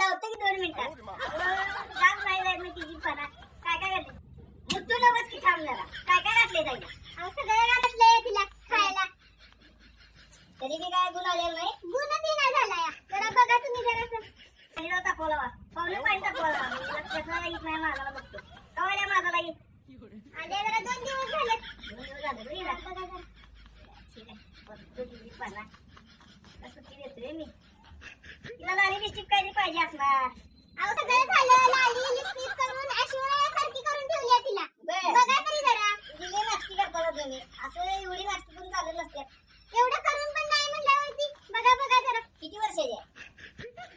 आहे धावतं की दोन मिनिटात काम जात ना तिची पणा काय काय घातले? मुद्दू नवच की थांब जरा. काय काय घातले जाईल सगळं तिला खायला. तरी बी काय गुण आलेला नाही? गुणच येणार झाला जरा बघा तुम्ही जरा पावलं पाणी तापवला वा हिला कसला लागत नाही माझा बघतो. कवा आल्या माझा लागेल आले जरा दोन दिवस दोन झाले ठीक आहे. बघतो तिची सुट्टी देतोय मी. तिला लाली काही पाहिजे असणार? अहो सगळं झालं. लाली लिपस्टिक करून ऐश्वर्या सारखी करून ठेवली आहे तिला. बघा तरी जरा. दिले नाटकी करता तुम्ही असं एवढी नाटकी करून चालत नसते. एवढं करून पण नाही म्हणल्यावरती बघा बघा जरा. किती वर्षाची आहे?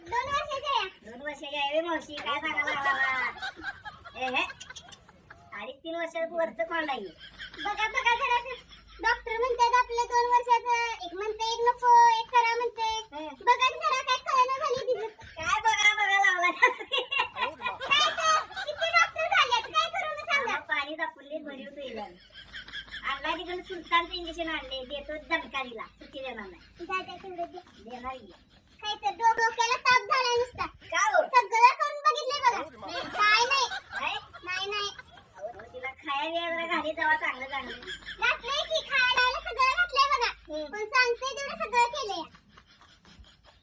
दोन वर्षाच्या या दोन वर्षाची आहे. मावशी काय सांगायला लागला हे. अडीच तीन वर्षाचं वरचं कोण नाही बघा बघा जरा. डॉक्टर म्हणतात आपलं दोन वर्षाचं. एक म्हणते एक नको एक करा म्हणते बघा की जरा काय कळना झाली तिचं काय बघा बघा लावला काय तर किती डॉक्टर झालेत काय करू मी सांगा पाणी दाखवले भरीव तो इला आणला तिकडे सुलतानचं इंजेक्शन आणले देतो दणकारीला सुट्टी देणार नाही. तेवढं दे. देणार. काय तर डो- डोक्याला ताप झाला नुसता. का हो? सगळं करून बघितलंय बघा. काय नाही. नाही नाही. नाही? अहो, तिला खायला वेळा घाली तेव्हा चांगलं चांगलं. घातलंय की खायला आलं सगळं घातलंय बघा. पण सांगते तेवढं सगळं केलंय.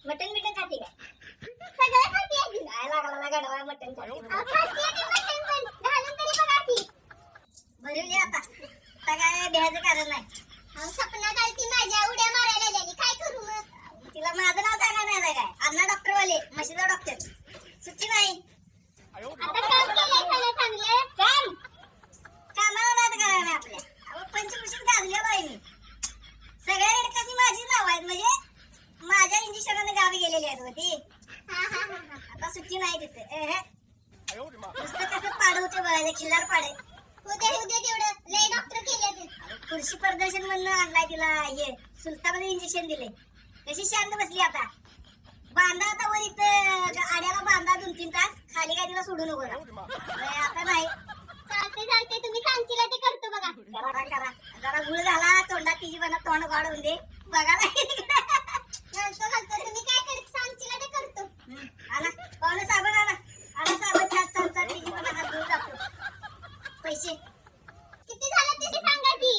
मटन बिटन खाते काय सगळं खाते. काय लागला ना गडवा मटन खाते. अहो, म्हणून. खाते ती मटण पण घालून तरी बघा ती भरवली आता आता काय भ्यायचं कारण सपनात आलती माझ्या उड्या मारायला लागली काय करू मग? तिला माझं नाव सांगा नाही काय? अण्णा डॉक्टर वाले म्हशीचा डॉक्टर. सुट्टी नाही. आता काम केलंय सगळं चांगलं? काम? कामाला नाद करायला नाही आपल्या. अहो पंचकृषीत गाजल्या बाई मी. सगळ्या रेडकाची माझी नाव आहेत म्हणजे माझ्या इंजेक्शनाने गावी गेलेली आहेत होती हा आता सुट्टी नाही तिथे. ए. नुसतं कसं पाड होते बघायचं खिल्लार पाडे. उद्या उद्या तेवढं. लय डॉक्टर केले कृषी प्रदर्शन म्हणून आणलाय तिला हे सुलतानाने इंजेक्शन दिले कशी शांत बसली आता. बांधा आता वर इथं. आड्याला बांधा दोन तीन तास. खाली काय तिला सोडू नको. आता नाही. चालते चालते तुम्ही सांगशील ते करतो बघा. करा करा. जरा गुळ झाला तोंडात तिची पण तोंड वाढवून दे. बघा नाही.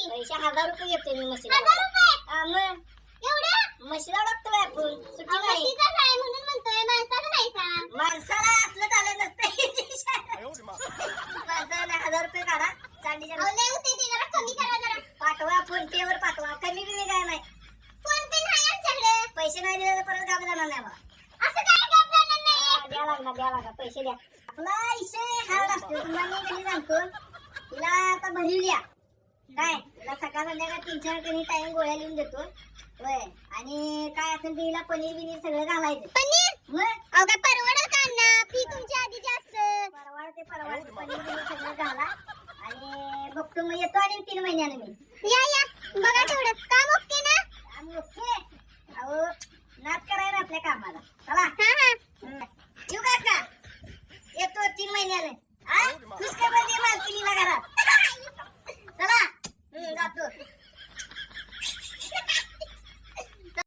पैसे हजार रुपये घेतोय मी म्हशीला. हजार रुपये? हा, मग. एवढं? म्हशीला डॉक्टर आहे आपण. सुट्टी अहो, नाही. म्हशीचाच आहे म्हणून म्हणतोय माणसाचं नाही माणसाला असलं चालत नसतं. माणसाला नाही, हजार रुपये काढा. अहो, लय होते ते जरा कमी करा जरा. पाठवा फोन पे वर पाठवा. कमी बिमी काय नाही. फोन पे नाही आमच्याकडे. पैसे नाही दिले तर परत गाव जाणार नाही बा. असं काय काम जाणार नाही हा, द्या लागला द्या लागला पैसे द्या. आपला इशे हार्ड असतो. तुम्हाला मी कधी सांगतो? तिला आता भरली द्या. काय? तिला सकाळ संध्याकाळ तीन चार कणी टाइम गोळ्या लिहून देतो. होय. आणि काय असेल ते पनीर बिनीर सगळं घालायचं. पनीर? मग अहो काय परवडल का अण्णा? फी आधी जास्त. परवाळ ते परवाळ पनीर सगळं घाला. आणि बघतो मग येतो आणि तीन महिन्यानं मी. या या. बघा तेवढं. काम ओके ना? आम्ही ओके. अहो नाच करायला आपल्या कामाला. चला. हा येऊ काका येतो तीन महिन्याला हा खुश खबर दे मालकिनीला घरात. up.